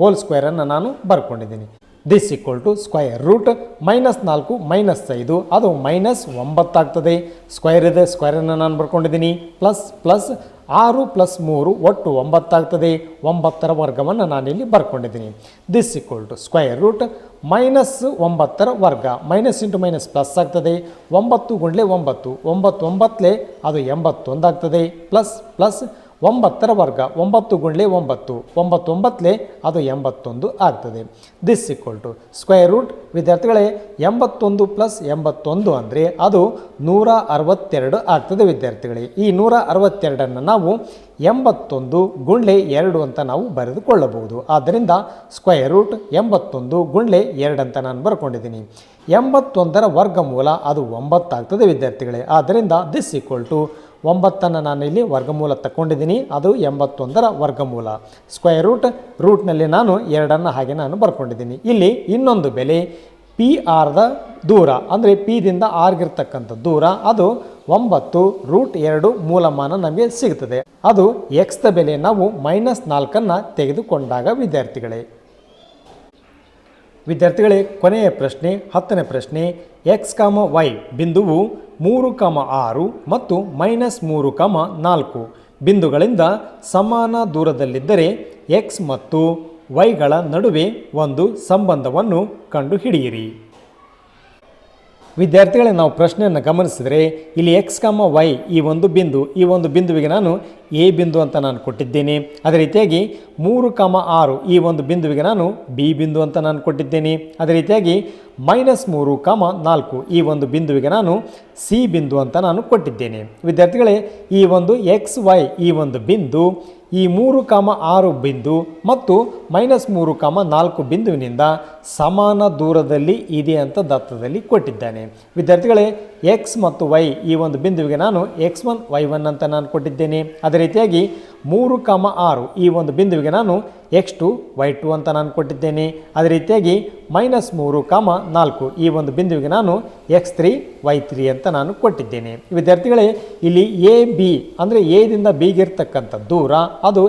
ಹೋಲ್ ಸ್ಕ್ವೇರನ್ನು ನಾನು ಬರ್ಕೊಂಡಿದ್ದೀನಿ. This equal to square root minus ನಾಲ್ಕು ಮೈನಸ್ ಐದು, ಅದು ಮೈನಸ್ ಒಂಬತ್ತಾಗ್ತದೆ ಸ್ಕ್ವೇರ್ ಇದೆ. ಸ್ಕ್ವೇರನ್ನು ನಾನು ಬರ್ಕೊಂಡಿದ್ದೀನಿ. ಪ್ಲಸ್ ಪ್ಲಸ್ ಆರು ಪ್ಲಸ್ ಮೂರು ಒಟ್ಟು ಒಂಬತ್ತಾಗ್ತದೆ. ಒಂಬತ್ತರ ವರ್ಗವನ್ನು ನಾನಿಲ್ಲಿ ಬರ್ಕೊಂಡಿದ್ದೀನಿ. This equal to square root minus ಒಂಬತ್ತರ ವರ್ಗ. ಮೈನಸ್ ಇಂಟು ಮೈನಸ್ ಪ್ಲಸ್ ಆಗ್ತದೆ. ಒಂಬತ್ತು ಗುಂಡ್ಲೆ ಒಂಬತ್ತು. ಒಂಬತ್ತು ಒಂಬತ್ತಲೇ ಅದು ಎಂಬತ್ತೊಂದಾಗ್ತದೆ. ಪ್ಲಸ್ ಪ್ಲಸ್ ಒಂಬತ್ತರ ವರ್ಗ, ಒಂಬತ್ತು ಗುಂಡ್ಲೆ ಒಂಬತ್ತು, ಒಂಬತ್ತೊಂಬತ್ತಲೇ ಅದು ಎಂಬತ್ತೊಂದು ಆಗ್ತದೆ. This equal to square root ವಿದ್ಯಾರ್ಥಿಗಳೇ, ಎಂಬತ್ತೊಂದು ಪ್ಲಸ್ ಎಂಬತ್ತೊಂದು ಅಂದರೆ ಅದು ನೂರ ಅರವತ್ತೆರಡು ಆಗ್ತದೆ ವಿದ್ಯಾರ್ಥಿಗಳೇ. ಈ ನೂರ ಅರವತ್ತೆರಡನ್ನು ನಾವು ಎಂಬತ್ತೊಂದು ಗುಂಡ್ಲೆ ಎರಡು ಅಂತ ನಾವು ಬರೆದುಕೊಳ್ಳಬಹುದು. ಆದ್ದರಿಂದ ಸ್ಕ್ವೇರ್ ರೂಟ್ ಎಂಬತ್ತೊಂದು ಗುಂಡ್ಲೆ ಎರಡು ಅಂತ ನಾನು ಬರ್ಕೊಂಡಿದ್ದೀನಿ. ಎಂಬತ್ತೊಂದರ ವರ್ಗಮೂಲ ಅದು ಒಂಬತ್ತಾಗ್ತದೆ ವಿದ್ಯಾರ್ಥಿಗಳೇ. ಆದ್ದರಿಂದ ದಿಸ್ ಈಕ್ವಲ್ ಟು ಒಂಬತ್ತನ್ನು ನಾನು ಇಲ್ಲಿ ವರ್ಗಮೂಲ ತಗೊಂಡಿದ್ದೀನಿ ಅದು ಎಂಬತ್ತೊಂದರ ವರ್ಗಮೂಲ. ಸ್ಕ್ವೇರ್ ರೂಟ್ ರೂಟ್ನಲ್ಲಿ ನಾನು ಎರಡನ್ನು ಹಾಗೆ ನಾನು ಬರ್ಕೊಂಡಿದ್ದೀನಿ. ಇಲ್ಲಿ ಇನ್ನೊಂದು ಬೆಲೆ ಪಿ ಆರ್ದ ದೂರ, ಅಂದರೆ ಪಿದಿಂದ ಆರ್ಗಿರ್ತಕ್ಕಂಥ ದೂರ, ಅದು ಒಂಬತ್ತು ರೂಟ್ ಎರಡು ಮೂಲಮಾನ ನಮಗೆ ಸಿಗ್ತದೆ. ಅದು ಎಕ್ಸ್ದ ಬೆಲೆ ನಾವು ಮೈನಸ್ ನಾಲ್ಕನ್ನು ತೆಗೆದುಕೊಂಡಾಗ, ವಿದ್ಯಾರ್ಥಿಗಳೇ. ವಿದ್ಯಾರ್ಥಿಗಳೇ, ಕೊನೆಯ ಪ್ರಶ್ನೆ, ಹತ್ತನೇ ಪ್ರಶ್ನೆ ಎಕ್ಸ್ ಕಾಮ ವೈ ಬಿಂದುವು ಮೂರು ಕಾಮ ಆರು ಮತ್ತು ಮೈನಸ್ ಮೂರು ಕಾಮ ನಾಲ್ಕು. ಬಿಂದುಗಳಿಂದ ಸಮಾನ ದೂರದಲ್ಲಿದ್ದರೆ ಎಕ್ಸ್ ಮತ್ತು ವೈಗಳ ನಡುವೆ ಒಂದು ಸಂಬಂಧವನ್ನು ಕಂಡುಹಿಡಿಯಿರಿ. ವಿದ್ಯಾರ್ಥಿಗಳೇ ನಾವು ಪ್ರಶ್ನೆಯನ್ನು ಗಮನಿಸಿದರೆ ಇಲ್ಲಿ ಎಕ್ಸ್ ಕಾಮ ವೈ ಈ ಒಂದು ಬಿಂದು, ಈ ಒಂದು ಬಿಂದುವಿಗೆ ನಾನು ಎ ಬಿಂದು ಅಂತ ನಾನು ಕೊಟ್ಟಿದ್ದೇನೆ. ಅದೇ ರೀತಿಯಾಗಿ ಮೂರು ಕಾಮ ಆರು ಈ ಒಂದು ಬಿಂದುವಿಗೆ ನಾನು ಬಿ ಬಿಂದು ಅಂತ ನಾನು ಕೊಟ್ಟಿದ್ದೇನೆ. ಅದೇ ರೀತಿಯಾಗಿ ಮೈನಸ್ ಮೂರು ಕಾಮ ನಾಲ್ಕು ಈ ಒಂದು ಬಿಂದುವಿಗೆ ನಾನು ಸಿ ಬಿಂದು ಅಂತ ನಾನು ಕೊಟ್ಟಿದ್ದೇನೆ. ವಿದ್ಯಾರ್ಥಿಗಳೇ, ಈ ಒಂದು ಎಕ್ಸ್ ವೈ ಈ ಒಂದು ಬಿಂದು ಈ ಮೂರು ಕಾಮ ಆರು ಬಿಂದು ಮತ್ತು ಮೈನಸ್ ಮೂರು ಕಾಮ ನಾಲ್ಕು ಬಿಂದುವಿನಿಂದ ಸಮಾನ ದೂರದಲ್ಲಿ ಇದೆ ಅಂತ ದತ್ತದಲ್ಲಿ ಕೊಟ್ಟಿದ್ದಾನೆ. ವಿದ್ಯಾರ್ಥಿಗಳೇ ಎಕ್ಸ್ ಮತ್ತು ವೈ ಈ ಒಂದು ಬಿಂದುವಿಗೆ ನಾನು ಎಕ್ಸ್ ಒನ್ ವೈ ಒನ್ ಅಂತ ನಾನು ಕೊಟ್ಟಿದ್ದೇನೆ. ಅದೇ ರೀತಿಯಾಗಿ ಮೂರು ಕಾಮ ಆರು. ಈ ಒಂದು ಬಿಂದುವಿಗೆ ನಾನು ಎಕ್ಸ್ ಟು ವೈ ಟು ಅಂತ ನಾನು ಕೊಟ್ಟಿದ್ದೇನೆ. ಅದೇ ರೀತಿಯಾಗಿ ಮೈನಸ್ ಮೂರು ಕಾಮ ನಾಲ್ಕು. ಈ ಒಂದು ಬಿಂದುವಿಗೆ ನಾನು ಎಕ್ಸ್ ತ್ರೀ ವೈ ತ್ರೀ ಅಂತ ನಾನು ಕೊಟ್ಟಿದ್ದೇನೆ. ವಿದ್ಯಾರ್ಥಿಗಳೇ, ಇಲ್ಲಿ ಎ ಬಿ ಅಂದರೆ ಎದಿಂದ ಬಿಗಿರ್ತಕ್ಕಂಥ ದೂರ, ಅದು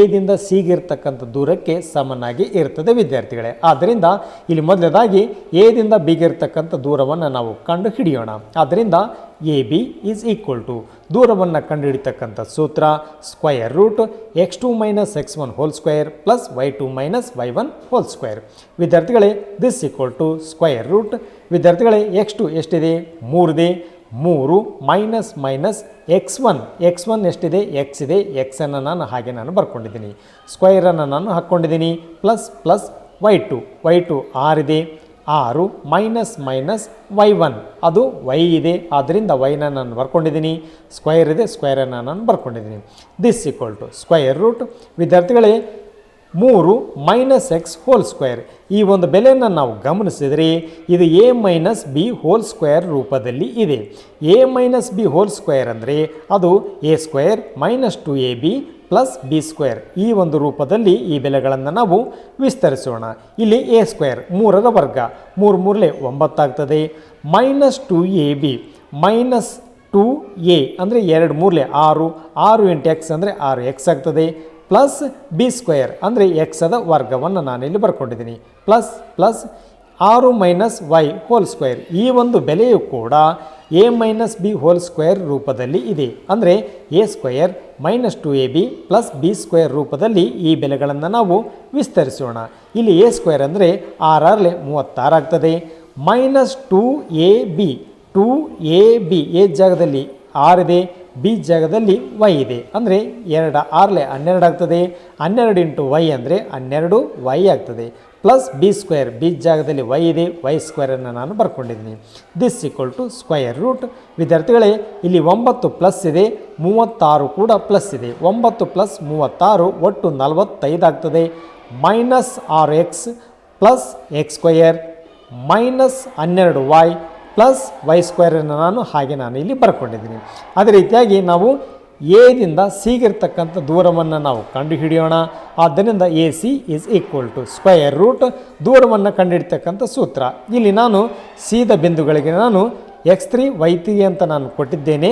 ಎದಿಂದ ಸಿಗಿರ್ತಕ್ಕಂಥ ದೂರಕ್ಕೆ ಸಮನಾಗಿ ಇರ್ತದೆ ವಿದ್ಯಾರ್ಥಿಗಳೇ. ಆದ್ದರಿಂದ ಇಲ್ಲಿ ಮೊದಲನೇದಾಗಿ ಎದಿಂದ ಬಿಗಿರ್ತಕ್ಕಂಥ ದೂರವನ್ನು ನಾವು ಕಂಡು ಹಿಡಿಯೋಣ ಆದ್ದರಿಂದ A B is equal to ದೂರವನ್ನು ಕಂಡುಹಿಡಿತಕ್ಕಂಥ ಸೂತ್ರ square root X two minus X one whole square plus Y two minus Y one whole square ವಿದ್ಯಾರ್ಥಿಗಳೇ this equal to square root ವಿದ್ಯಾರ್ಥಿಗಳೇ ಎಕ್ಸ್ ಟು ಎಷ್ಟಿದೆ? ಮೂರಿದೆ. ಮೂರು minus minus X one X one ಎಷ್ಟಿದೆ? ಎಕ್ಸ್ ಇದೆ. ಎಕ್ಸನ್ನು ನಾನು ಹಾಗೆ ನಾನು ಬರ್ಕೊಂಡಿದ್ದೀನಿ. ಸ್ಕ್ವೈರನ್ನು ನಾನು ಹಾಕ್ಕೊಂಡಿದ್ದೀನಿ. Plus plus Y two Y two ಆರಿದೆ. ಆರು ಮೈನಸ್ ಮೈನಸ್ ವೈ ಒನ್. ಅದು ವೈ ಇದೆ. ಆದ್ದರಿಂದ ವೈನ ನಾನು ಬರ್ಕೊಂಡಿದ್ದೀನಿ. ಸ್ಕ್ವೈರ್ ಇದೆ. ಸ್ಕ್ವೈರನ್ನು ನಾನು ಬರ್ಕೊಂಡಿದ್ದೀನಿ. This equal to square root ವಿದ್ಯಾರ್ಥಿಗಳೇ, ಮೂರು ಮೈನಸ್ ಎಕ್ಸ್ ಹೋಲ್ ಸ್ಕ್ವೇರ್. ಈ ಒಂದು ಬೆಲೆಯನ್ನು ನಾವು ಗಮನಿಸಿದರೆ ಇದು A minus B whole square ರೂಪದಲ್ಲಿ ಇದೆ. A minus B whole square ಅಂದರೆ ಅದು A square minus two A B plus B square. ಈ ಒಂದು ರೂಪದಲ್ಲಿ ಈ ಬೆಲೆಗಳನ್ನು ನಾವು ವಿಸ್ತರಿಸೋಣ. ಇಲ್ಲಿ ಎ ಸ್ಕ್ವೇರ್ ಮೂರರ ವರ್ಗ. ಮೂರು ಮೂರಲೆ ಒಂಬತ್ತಾಗ್ತದೆ. Minus two A B. Minus two A ಅಂದರೆ ಎರಡು ಮೂರಲೆ ಆರು. ಆರು ಎಂಟು ಎಕ್ಸ್ ಅಂದರೆ ಆರು ಎಕ್ಸ್ ಆಗ್ತದೆ. ಪ್ಲಸ್ ಬಿ ಸ್ಕ್ವೇರ್ ಅಂದರೆ ಎಕ್ಸದ ವರ್ಗವನ್ನು ನಾನಿಲ್ಲಿ ಬರ್ಕೊಂಡಿದ್ದೀನಿ. ಪ್ಲಸ್ ಪ್ಲಸ್ ಆರು ಮೈನಸ್ ವೈ ಹೋಲ್ ಸ್ಕ್ವೇರ್. ಈ ಒಂದು ಬೆಲೆಯು ಕೂಡ A minus B whole square ರೂಪದಲ್ಲಿ ಇದೆ. ಅಂದರೆ A square minus two A B plus B square ರೂಪದಲ್ಲಿ ಈ ಬೆಲೆಗಳನ್ನು ನಾವು ವಿಸ್ತರಿಸೋಣ. ಇಲ್ಲಿ ಎ ಸ್ಕ್ವೇರ್ ಅಂದರೆ ಆರ್ ಮೂವತ್ತಾರು ಆಗ್ತದೆ. Minus two A B, two A B A ಜಾಗದಲ್ಲಿ ಆರಿದೆ ಬಿ ಜಾಗದಲ್ಲಿ ವೈ ಇದೆ. ಅಂದರೆ ಎರಡು ಆರ್ಲೆ ಹನ್ನೆರಡು ಆಗ್ತದೆ. ಹನ್ನೆರಡು ಇಂಟು ವೈ ಅಂದರೆ ಹನ್ನೆರಡು ವೈ ಆಗ್ತದೆ. ಪ್ಲಸ್ ಬಿ ಸ್ಕ್ವೇರ್ ಬಿ ಜಾಗದಲ್ಲಿ ವೈ ಇದೆ ವೈ ಸ್ಕ್ವೇರನ್ನು ನಾನು ಬರ್ಕೊಂಡಿದ್ದೀನಿ. This equal to square root ವಿದ್ಯಾರ್ಥಿಗಳೇ, ಇಲ್ಲಿ ಒಂಬತ್ತು ಪ್ಲಸ್ ಇದೆ, ಮೂವತ್ತಾರು ಕೂಡ ಪ್ಲಸ್ ಇದೆ. ಒಂಬತ್ತು ಪ್ಲಸ್ ಮೂವತ್ತಾರು ಒಟ್ಟು ನಲವತ್ತೈದಾಗ್ತದೆ ಮೈನಸ್ ಆರು X plus X square minus ಹನ್ನೆರಡು ವೈ ಪ್ಲಸ್ ವೈ ಸ್ಕ್ವೇರನ್ನು ನಾನು ಹಾಗೆ ನಾನು ಇಲ್ಲಿ ಬರ್ಕೊಂಡಿದ್ದೀನಿ. ಅದೇ ರೀತಿಯಾಗಿ ನಾವು ಎದಿಂದ ಸಿಗಿರ್ತಕ್ಕಂಥ ದೂರವನ್ನು ನಾವು ಕಂಡುಹಿಡಿಯೋಣ. ಆದ್ದರಿಂದ A C is equal to square root ದೂರವನ್ನು ಕಂಡುಹಿಡ್ತಕ್ಕಂಥ ಸೂತ್ರ. ಇಲ್ಲಿ ನಾನು ಸೀದ ಬಿಂದುಗಳಿಗೆ ನಾನು ಎಕ್ಸ್ ತ್ರೀ, ವೈ ತ್ರೀ ಅಂತ ನಾನು ಕೊಟ್ಟಿದ್ದೇನೆ.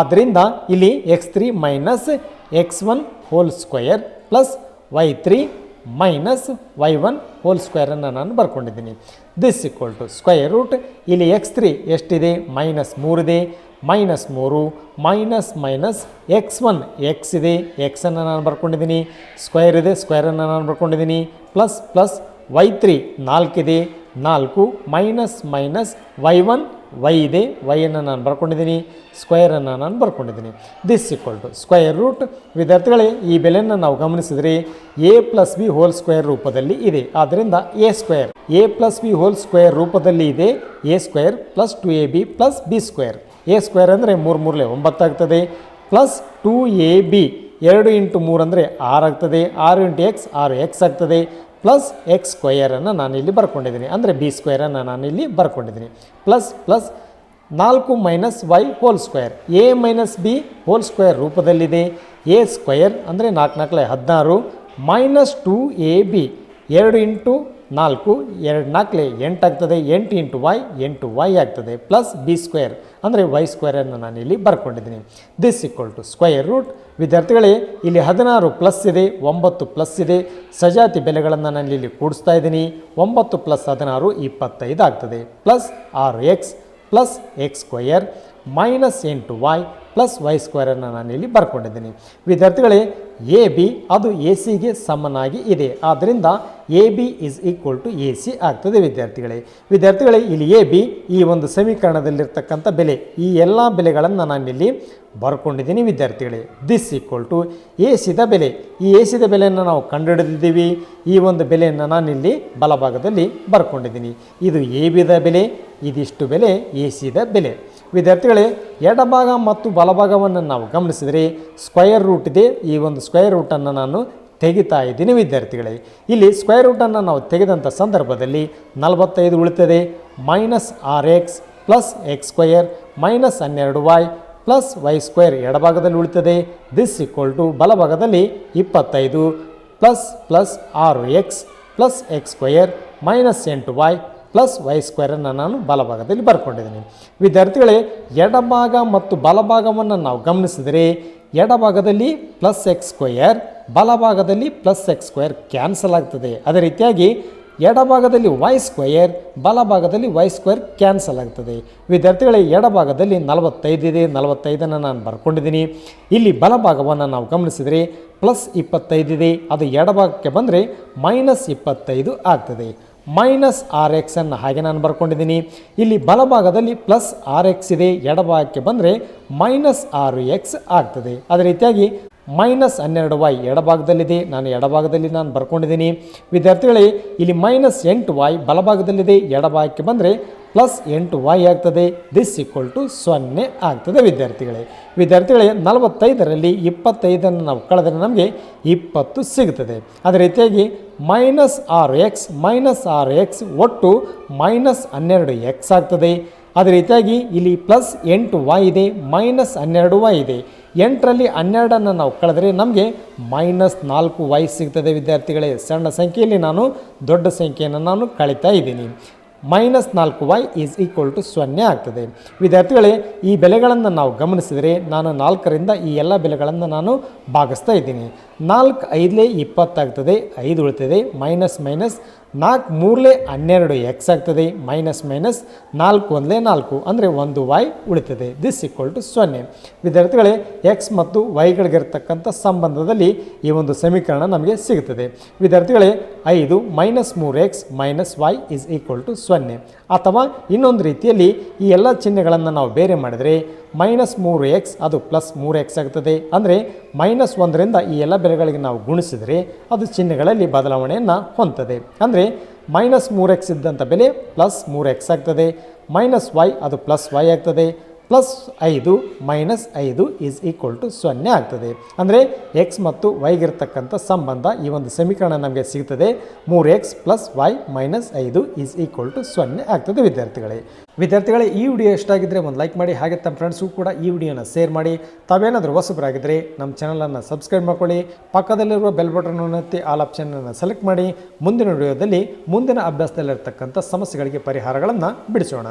ಆದ್ದರಿಂದ ಇಲ್ಲಿ X three minus X one whole square plus Y three minus Y one whole ಸ್ಕ್ವೇರನ್ನು ನಾನು ಬರ್ಕೊಂಡಿದ್ದೀನಿ. This equal to square root ಇಲ್ಲಿ ಎಕ್ಸ್ ತ್ರೀ ಎಷ್ಟಿದೆ? ಮೈನಸ್ ಮೂರಿದೆ ಮೈನಸ್ ಮೂರು, minus minus X one. X ಇದೆ. ಎಕ್ಸನ್ನು ನಾನು ಬರ್ಕೊಂಡಿದ್ದೀನಿ. ಸ್ಕ್ವೇರ್ ಇದೆ. ಸ್ಕ್ವೇರನ್ನು ನಾನು ಬರ್ಕೊಂಡಿದ್ದೀನಿ. ಪ್ಲಸ್ ಪ್ಲಸ್ ವೈ ತ್ರೀ ನಾಲ್ಕಿದೆ ನಾಲ್ಕು minus minus Y one Y ಇದೆ ವೈಯನ್ನು ನಾನು ಬರ್ಕೊಂಡಿದ್ದೀನಿ ಸ್ಕ್ವಯರನ್ನು ನಾನು ಬರ್ಕೊಂಡಿದ್ದೀನಿ. This equal to square root ವಿದ್ಯಾರ್ಥಿಗಳೇ, ಈ ಬೆಲೆಯನ್ನು ನಾವು ಗಮನಿಸಿದರೆ A plus B whole square ರೂಪದಲ್ಲಿ ಇದೆ. ಆದ್ದರಿಂದ A square A plus B whole square ರೂಪದಲ್ಲಿ ಇದೆ. A square plus two A B plus B square A square ಅಂದರೆ ಮೂರು ಮೂರಲೆ ಒಂಬತ್ತಾಗ್ತದೆ. ಪ್ಲಸ್ ಟು ಎ ಬಿ ಎರಡು ಇಂಟು ಮೂರು ಅಂದರೆ ಆರು ಆಗ್ತದೆ. ಆರು ಇಂಟು ಎಕ್ಸ್ ಆರು ಎಕ್ಸ್ ಆಗ್ತದೆ. ಪ್ಲಸ್ ಎಕ್ಸ್ ಸ್ಕ್ವಯರನ್ನು ನಾನಿಲ್ಲಿ ಬರ್ಕೊಂಡಿದ್ದೀನಿ. ಅಂದರೆ ಬಿ ಸ್ಕ್ವೇರನ್ನು ನಾನಿಲ್ಲಿ ಬರ್ಕೊಂಡಿದ್ದೀನಿ. ಪ್ಲಸ್ ಪ್ಲಸ್ ನಾಲ್ಕು minus y whole square A minus B whole square ರೂಪದಲ್ಲಿದೆ. ಎ ಸ್ಕ್ವಯರ್ ಅಂದರೆ ನಾಲ್ಕು ನಾಲ್ಕಲೆ ಹದಿನಾರು ಮೈನಸ್ ಟು ಎ ಬಿ ಎರಡು ಇಂಟು ನಾಲ್ಕು, ಎರಡು ನಾಲ್ಕಲೆ ಎಂಟಾಗ್ತದೆ ಎಂಟು ಇಂಟು ವೈ ಎಂಟು ವೈ ಆಗ್ತದೆ. ಪ್ಲಸ್ ಬಿ ಸ್ಕ್ವೇರ್ ಅಂದರೆ ವೈ ಸ್ಕ್ವೇರನ್ನು ನಾನು ಇಲ್ಲಿ ಬರ್ಕೊಂಡಿದ್ದೀನಿ. This equal to square root ವಿದ್ಯಾರ್ಥಿಗಳೇ, ಇಲ್ಲಿ ಹದಿನಾರು ಪ್ಲಸ್ ಇದೆ, ಒಂಬತ್ತು ಪ್ಲಸ್ ಇದೆ. ಸಜಾತಿ ಬೆಲೆಗಳನ್ನು ನಾನು ಇಲ್ಲಿ ಕೂಡಿಸ್ತಾ ಇದ್ದೀನಿ. ಒಂಬತ್ತು ಪ್ಲಸ್ ಹದಿನಾರು, ಇಪ್ಪತ್ತೈದು ಆಗ್ತದೆ. ಪ್ಲಸ್ ಆರು x plus x square minus ಎಂಟು ವೈ ಪ್ಲಸ್ ವೈ ಸ್ಕ್ವೇರನ್ನು ನಾನು ಇಲ್ಲಿ ಬರ್ಕೊಂಡಿದ್ದೀನಿ. ವಿದ್ಯಾರ್ಥಿಗಳೇ ಎ ಬಿ ಅದು ಎ ಸಿಗೆ ಸಮನಾಗಿ ಇದೆ. ಆದ್ದರಿಂದ a b is equal to a c ಆಗ್ತದೆ ವಿದ್ಯಾರ್ಥಿಗಳೇ. ವಿದ್ಯಾರ್ಥಿಗಳೇ, ಇಲ್ಲಿ ಎ ಬಿ ಈ ಒಂದು ಸಮೀಕರಣದಲ್ಲಿರ್ತಕ್ಕಂಥ ಬೆಲೆ. ಈ ಎಲ್ಲ ಬೆಲೆಗಳನ್ನು ನಾನಿಲ್ಲಿ ಬರ್ಕೊಂಡಿದ್ದೀನಿ ವಿದ್ಯಾರ್ಥಿಗಳೇ. ದಿಸ್ ಈಕ್ವಲ್ ಟು ಎ ಸಿದ ಬೆಲೆ. ಈ ಎ ಸಿದ ಬೆಲೆಯನ್ನು ನಾವು ಕಂಡುಹಿಡಿದಿದ್ದೀವಿ. ಈ ಒಂದು ಬೆಲೆಯನ್ನು ನಾನಿಲ್ಲಿ ಬಲಭಾಗದಲ್ಲಿ ಬರ್ಕೊಂಡಿದ್ದೀನಿ. ಇದು ಎ ಬಿದ ಬೆಲೆ, ಇದಿಷ್ಟು ಬೆಲೆ ಎ ಸಿದ ಬೆಲೆ. ವಿದ್ಯಾರ್ಥಿಗಳೇ, ಎಡಭಾಗ ಮತ್ತು ಬಲಭಾಗವನ್ನು ನಾವು ಗಮನಿಸಿದರೆ ಸ್ಕ್ವಯರ್ ರೂಟ್ ಇದೆ. ಈ ಒಂದು ಸ್ಕ್ವಯರ್ ರೂಟನ್ನು ನಾನು ತೆಗಿತಾ ಇದ್ದೀನಿ ವಿದ್ಯಾರ್ಥಿಗಳೇ. ಇಲ್ಲಿ ಸ್ಕ್ವೇರ್ ರೂಟನ್ನು ನಾವು ತೆಗೆದಂಥ ಸಂದರ್ಭದಲ್ಲಿ ನಲವತ್ತೈದು ಉಳಿತದೆ. Minus R x plus x square minus ಹನ್ನೆರಡು ವೈ ಪ್ಲಸ್ ವೈ ಸ್ಕ್ವೇರ್ ಎಡಭಾಗದಲ್ಲಿ ಉಳಿತದೆ. ದಿಸ್ ಈಕ್ವಲ್ ಟು ಬಲಭಾಗದಲ್ಲಿ ಇಪ್ಪತ್ತೈದು ಪ್ಲಸ್ ಪ್ಲಸ್ ಆರು x plus x square minus ಎಂಟು ವೈ ಪ್ಲಸ್ ವೈ ಸ್ಕ್ವೇರನ್ನು ನಾನು ಬಲಭಾಗದಲ್ಲಿ ಬರ್ಕೊಂಡಿದ್ದೀನಿ. ವಿದ್ಯಾರ್ಥಿಗಳೇ, ಎಡಭಾಗ ಮತ್ತು ಬಲಭಾಗವನ್ನು ನಾವು ಗಮನಿಸಿದರೆ ಎಡಭಾಗದಲ್ಲಿ ಪ್ಲಸ್ ಎಕ್ಸ್ ಸ್ಕ್ವಯರ್ ಬಲಭಾಗದಲ್ಲಿ ಪ್ಲಸ್ ಎಕ್ಸ್ ಸ್ಕ್ವೇರ್ ಕ್ಯಾನ್ಸಲ್ ಆಗ್ತದೆ. ಅದೇ ರೀತಿಯಾಗಿ ಎಡಭಾಗದಲ್ಲಿ ವೈ ಸ್ಕ್ವಯರ್ ಬಲಭಾಗದಲ್ಲಿ ವೈ ಸ್ಕ್ವೇರ್ ಕ್ಯಾನ್ಸಲ್ ಆಗ್ತದೆ. ವಿದ್ಯಾರ್ಥಿಗಳೇ, ಎಡಭಾಗದಲ್ಲಿ ನಲವತ್ತೈದು ಇದೆ. ನಲವತ್ತೈದನ್ನು ನಾನು ಬರ್ಕೊಂಡಿದ್ದೀನಿ. ಇಲ್ಲಿ ಬಲಭಾಗವನ್ನು ನಾವು ಗಮನಿಸಿದರೆ ಪ್ಲಸ್ ಇಪ್ಪತ್ತೈದಿದೆ ಅದು ಎಡಭಾಗಕ್ಕೆ ಬಂದರೆ ಮೈನಸ್ ಇಪ್ಪತ್ತೈದು ಆಗ್ತದೆ. ಮೈನಸ್ ಆರ್ ಎಕ್ಸ್ ಅನ್ನು ಹಾಗೆ ನಾನು ಬರ್ಕೊಂಡಿದ್ದೀನಿ. ಇಲ್ಲಿ ಬಲಭಾಗದಲ್ಲಿ ಪ್ಲಸ್ ಆರ್ ಎಕ್ಸ್ ಇದೆ. ಎಡಭಾಗಕ್ಕೆ ಬಂದರೆ ಮೈನಸ್ ಆರು ಎಕ್ಸ್ ಆಗ್ತದೆ. ಅದೇ ರೀತಿಯಾಗಿ ಮೈನಸ್ ಹನ್ನೆರಡು ವೈ ಎಡಭಾಗದಲ್ಲಿದೆ. ನಾನು ಎಡಭಾಗದಲ್ಲಿ ನಾನು ಬರ್ಕೊಂಡಿದ್ದೀನಿ. ವಿದ್ಯಾರ್ಥಿಗಳೇ, ಇಲ್ಲಿ ಮೈನಸ್ ಎಂಟು ವೈ ಬಲಭಾಗದಲ್ಲಿದೆ. ಎಡಭಾಗಕ್ಕೆ ಬಂದರೆ ಪ್ಲಸ್ ಎಂಟು ವೈ ಆಗ್ತದೆ. ದಿಸ್ ಈಕ್ವಲ್ ಟು ಸೊನ್ನೆ ಆಗ್ತದೆ ವಿದ್ಯಾರ್ಥಿಗಳೇ. ವಿದ್ಯಾರ್ಥಿಗಳೇ, ನಲವತ್ತೈದರಲ್ಲಿ ಇಪ್ಪತ್ತೈದನ್ನು ನಾವು ಕಳೆದರೆ ನಮಗೆ ಇಪ್ಪತ್ತು ಸಿಗುತ್ತದೆ. ಅದೇ ರೀತಿಯಾಗಿ ಮೈನಸ್ ಆರು ಎಕ್ಸ್, ಮೈನಸ್ ಆರು ಎಕ್ಸ್ ಒಟ್ಟು ಮೈನಸ್ ಹನ್ನೆರಡು ಎಕ್ಸ್ ಆಗ್ತದೆ. ಅದೇ ರೀತಿಯಾಗಿ ಇಲ್ಲಿ ಪ್ಲಸ್ ಎಂಟು ವೈ ಇದೆ, ಮೈನಸ್ ಹನ್ನೆರಡು ವೈ ಇದೆ. ಎಂಟರಲ್ಲಿ ಹನ್ನೆರಡನ್ನು ನಾವು ಕಳೆದ್ರೆ ನಮಗೆ ಮೈನಸ್ ನಾಲ್ಕು ವೈ ಸಿಗ್ತದೆ ವಿದ್ಯಾರ್ಥಿಗಳೇ. ಸಣ್ಣ ಸಂಖ್ಯೆಯಲ್ಲಿ ನಾನು ದೊಡ್ಡ ಸಂಖ್ಯೆಯನ್ನು ನಾನು ಕಳೀತಾ ಇದ್ದೀನಿ. ಮೈನಸ್ ನಾಲ್ಕು ವೈ ಈಸ್ ಈಕ್ವಲ್ ಟು ಸೊನ್ನೆ ಆಗ್ತದೆ. ವಿದ್ಯಾರ್ಥಿಗಳೇ, ಈ ಬೆಲೆಗಳನ್ನು ನಾವು ಗಮನಿಸಿದರೆ ನಾನು ನಾಲ್ಕರಿಂದ ಈ ಎಲ್ಲ ಬೆಲೆಗಳನ್ನು ನಾನು ಭಾಗಿಸ್ತಾ ಇದ್ದೀನಿ. ನಾಲ್ಕು ಐದಲೇ ಇಪ್ಪತ್ತಾಗ್ತದೆ ಐದು ಉಳಿತದೆ, ಮೈನಸ್ ಮೈನಸ್ ನಾಲ್ಕು ಮೂರಲೇ ಹನ್ನೆರಡು ಎಕ್ಸ್ ಆಗ್ತದೆ, ಮೈನಸ್ ಮೈನಸ್ ನಾಲ್ಕು ಒಂದಲೇ ನಾಲ್ಕು, ಅಂದರೆ ಒಂದು ವೈ ಉಳಿತದೆ. ದಿಸ್ ಈಕ್ವಲ್ ಟು ಸೊನ್ನೆ. ವಿದ್ಯಾರ್ಥಿಗಳೇ ಎಕ್ಸ್ ಮತ್ತು ವೈಗಳಿಗಿರ್ತಕ್ಕಂಥ ಸಂಬಂಧದಲ್ಲಿ ಈ ಒಂದು ಸಮೀಕರಣ ನಮಗೆ ಸಿಗುತ್ತದೆ. ವಿದ್ಯಾರ್ಥಿಗಳೇ, ಐದು ಮೈನಸ್ ಮೂರು x minus y is equal to ಸೊನ್ನೆ. ಅಥವಾ ಇನ್ನೊಂದು ರೀತಿಯಲ್ಲಿ ಈ ಎಲ್ಲ ಚಿಹ್ನೆಗಳನ್ನು ನಾವು ಬೇರೆ ಮಾಡಿದರೆ ಮೈನಸ್ ಮೂರು ಎಕ್ಸ್ ಅದು ಪ್ಲಸ್ ಮೂರು ಎಕ್ಸ್ ಆಗ್ತದೆ. ಅಂದರೆ ಮೈನಸ್ ಒಂದರಿಂದ ಈ ಎಲ್ಲ ಬೆಲೆಗಳಿಗೆ ನಾವು ಗುಣಿಸಿದರೆ ಅದು ಚಿಹ್ನೆಗಳಲ್ಲಿ ಬದಲಾವಣೆಯನ್ನು ಹೊಂದ್ತದೆ. ಅಂದರೆ ಮೈನಸ್ ಮೂರು ಎಕ್ಸ್ ಇದ್ದಂಥ ಬೆಲೆ ಪ್ಲಸ್ ಮೂರು ಎಕ್ಸ್ ಆಗ್ತದೆ. ಮೈನಸ್ ವೈ ಅದು ಪ್ಲಸ್ ವೈ ಆಗ್ತದೆ. ಪ್ಲಸ್ ಐದು ಮೈನಸ್ ಐದು ಈಸ್ ಈಕ್ವಲ್ ಟು ಸೊನ್ನೆ ಆಗ್ತದೆ. ಅಂದರೆ ಎಕ್ಸ್ ಮತ್ತು ವೈಗಿರ್ತಕ್ಕಂಥ ಸಂಬಂಧ ಈ ಒಂದು ಸಮೀಕರಣ ನಮಗೆ ಸಿಗ್ತದೆ. ಮೂರು ಎಕ್ಸ್ ಪ್ಲಸ್ ವೈ ಮೈನಸ್ ಐದು ಈಸ್ ಈಕ್ವಲ್ ಟು ಸೊನ್ನೆ ಆಗ್ತದೆ ವಿದ್ಯಾರ್ಥಿಗಳೇ. ವಿದ್ಯಾರ್ಥಿಗಳೇ, ಈ ವಿಡಿಯೋ ಇಷ್ಟಾಗಿದ್ದರೆ ಒಂದು ಲೈಕ್ ಮಾಡಿ, ಹಾಗೆ ತಮ್ಮ ಫ್ರೆಂಡ್ಸ್ಗೂ ಕೂಡ ಈ ವಿಡಿಯೋನ ಶೇರ್ ಮಾಡಿ. ತಾವೇನಾದರೂ ಹೊಸಬರಾಗಿದ್ದರೆ ನಮ್ಮ ಚಾನಲನ್ನು ಸಬ್ಸ್ಕ್ರೈಬ್ ಮಾಡ್ಕೊಳ್ಳಿ. ಪಕ್ಕದಲ್ಲಿರುವ ಬೆಲ್ ಬಟನ್ ಒತ್ತಿ ಆಲ್ ಆಪ್ಷನನ್ನು ಸೆಲೆಕ್ಟ್ ಮಾಡಿ. ಮುಂದಿನ ವಿಡಿಯೋದಲ್ಲಿ ಮುಂದಿನ ಅಭ್ಯಾಸದಲ್ಲಿರ್ತಕ್ಕಂಥ ಸಮಸ್ಯೆಗಳಿಗೆ ಪರಿಹಾರಗಳನ್ನು ಬಿಡಿಸೋಣ.